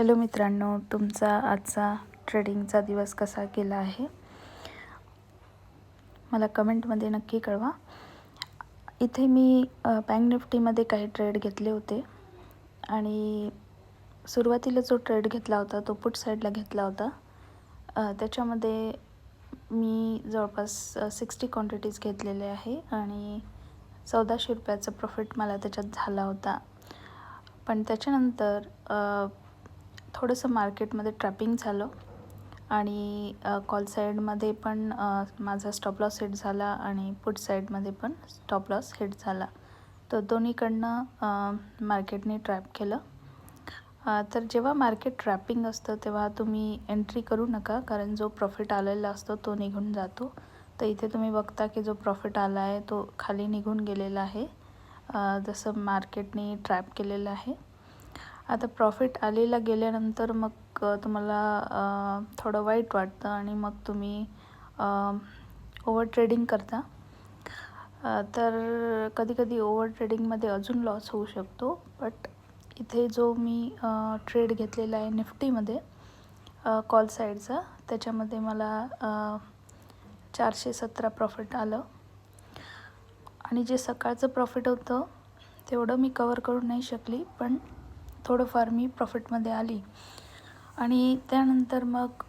Hello मित्रांनो तुमचा आजचा ट्रेडिंगचा दिवस कसा गेला आहे? मला कमेंटमध्ये नक्की कळवा. इथे मी बँक निफ्टीमध्ये काही ट्रेड घेतले होते आणि सुरुवातीला जो ट्रेड घेतला होता तो पुट साईडला घेतला होता. त्याच्यामध्ये मी जवळपास सिक्स्टी क्वांटिटीज घेतलेले आहे आणि चौदाशे रुपयाचा प्रॉफिट मला त्याच्यात झाला होता. पण त्याच्यानंतर थोडंसं मार्केटमध्ये ट्रॅपिंग झालं आणि कॉल साईडमध्ये पण माझा स्टॉप लॉस हिट झाला आणि पुट साईडमध्ये पण स्टॉप लॉस हिट झाला. तर दोन्हीकडनं मार्केटने ट्रॅप केलं. तर जेव्हा मार्केट ट्रॅपिंग असतं तेव्हा तुम्ही एंट्री करू नका कारण जो प्रॉफिट आलेला असतो तो निघून जातो. तर इथे तुम्ही बघता की जो प्रॉफिट आला आहे तो खाली निघून गेलेला आहे. जसं मार्केटने ट्रॅप केलेलं आहे. आता प्रॉफिट आलेला गेल्यानंतर मग तुम्हाला थोडं वाईट वाटतं आणि मग तुम्ही ओव्हर ट्रेडिंग करता. तर कधीकधी ओवर ओव्हर ट्रेडिंगमध्ये अजून लॉस होऊ शकतो. बट इथे जो मी ट्रेड घेतलेला आहे निफ्टीमध्ये कॉल साईडचा त्याच्यामध्ये मला चारशे सतरा प्रॉफिट आलं. आणि जे सकाळचं प्रॉफिट होतं तेवढं मी कवर करू नाही शकली. पण थोडंफार मी प्रॉफिटमध्ये आली. आणि त्यानंतर मग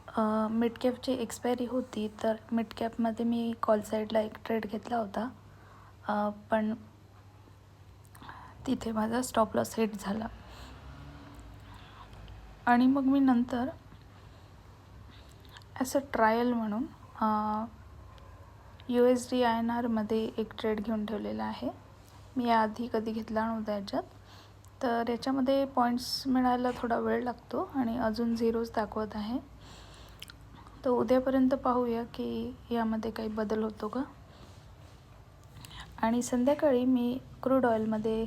मिड कॅपची एक्सपायरी होती तर मिड कॅपमध्ये मी कॉल साईडला एक ट्रेड घेतला होता. पण तिथे माझा स्टॉप लॉस हिट झाला. आणि मग मी नंतर ॲज अ ट्रायल म्हणून U S D I N आरमध्ये एक ट्रेड घेऊन ठेवलेला आहे. मी याआधी कधी घेतला नव्हता याच्यात. तर याच्यामध्ये पॉईंट्स मिळायला थोडा वेळ लागतो आणि अजून झिरोज दाखवत आहे. तर उद्यापर्यंत पाहूया की यामध्ये काही बदल होतो का. आणि संध्याकाळी मी क्रूड ऑइलमध्ये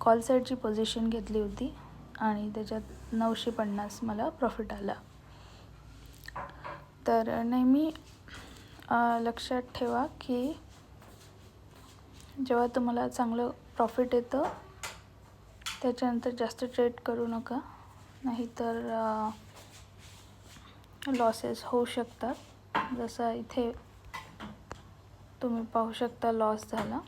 कॉल साईडची पोझिशन घेतली होती आणि त्याच्यात नऊशे पन्नास मला प्रॉफिट आला. तर नेहमी लक्षात ठेवा की जेव्हा तुम्हाला चांगलं प्रॉफिट येतं त्याच्यानंतर जास्त ट्रेड करू नका. नाहीतर लॉसेस होऊ शकतात. जसं इथे तुम्ही पाहू शकता लॉस झाला.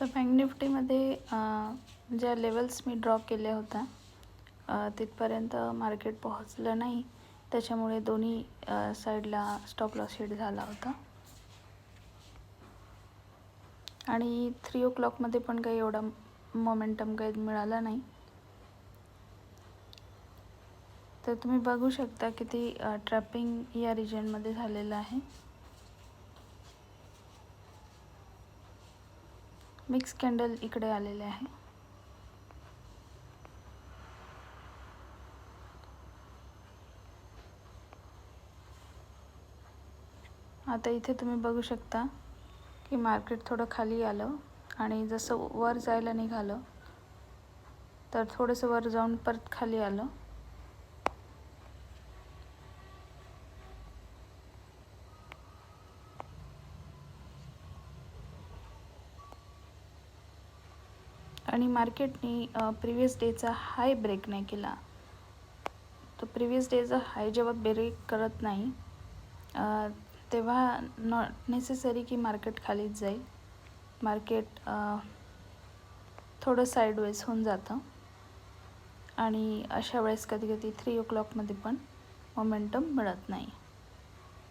तर बँक निफ्टीमध्ये ज्या लेवल्स मी ड्रॉ केल्या होत्या तिथपर्यंत मार्केट पोहोचलं नाही. त्याच्यामुळे दोन्ही साईडला स्टॉप लॉस हिट झाला होता. आणि थ्री ओ क्लॉकमध्ये पण काही एवढा मोमेंटम काही मिळाला नाही. तर तुम्ही बघू शकता किती ट्रॅपिंग या रिजनमध्ये झालेलं आहे. मिक्स कॅन्डल इकडे आलेले आहे. आता इथे तुम्ही बघू शकता की मार्केट थोडं खाली आलं आणि जसं वर जायला निघालं तर थोडंसं वर जाऊन परत खाली आलं. आणि मार्केटने प्रिवियस डेचा हाय ब्रेक नाही केला. तो प्रिवियस डेचा हाय जेव्हा ब्रेक करत नाही तेव्हा नॉट नेसेसरी की मार्केट खालीच जाईल. मार्केट थोडं साईडवेज होऊन जातं. आणि अशा वेळेस कधी कधी थ्री ओ क्लॉकमध्ये पण मोमेंटम मिळत नाही.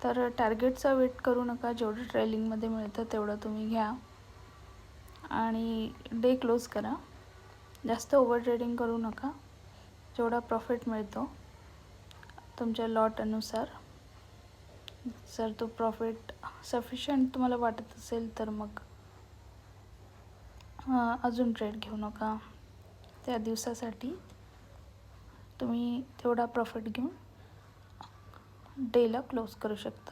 तर टार्गेटचा वेट करू नका जेवढं ट्रेलिंगमध्ये मिळतं तेवढं तुम्ही घ्या. आणि डे क्लोज करा. जास्त ओव्हर ट्रेडिंग करू नका. जेवढा प्रॉफिट मिळतो तुमच्या लॉटनुसार जर तो प्रॉफिट सफिशियंट तुम्हाला वाटत असेल तर मग अजून ट्रेड घेऊ नका. त्या दिवसासाठी तुम्ही तेवढा प्रॉफिट घेऊन डेला क्लोज करू शकता.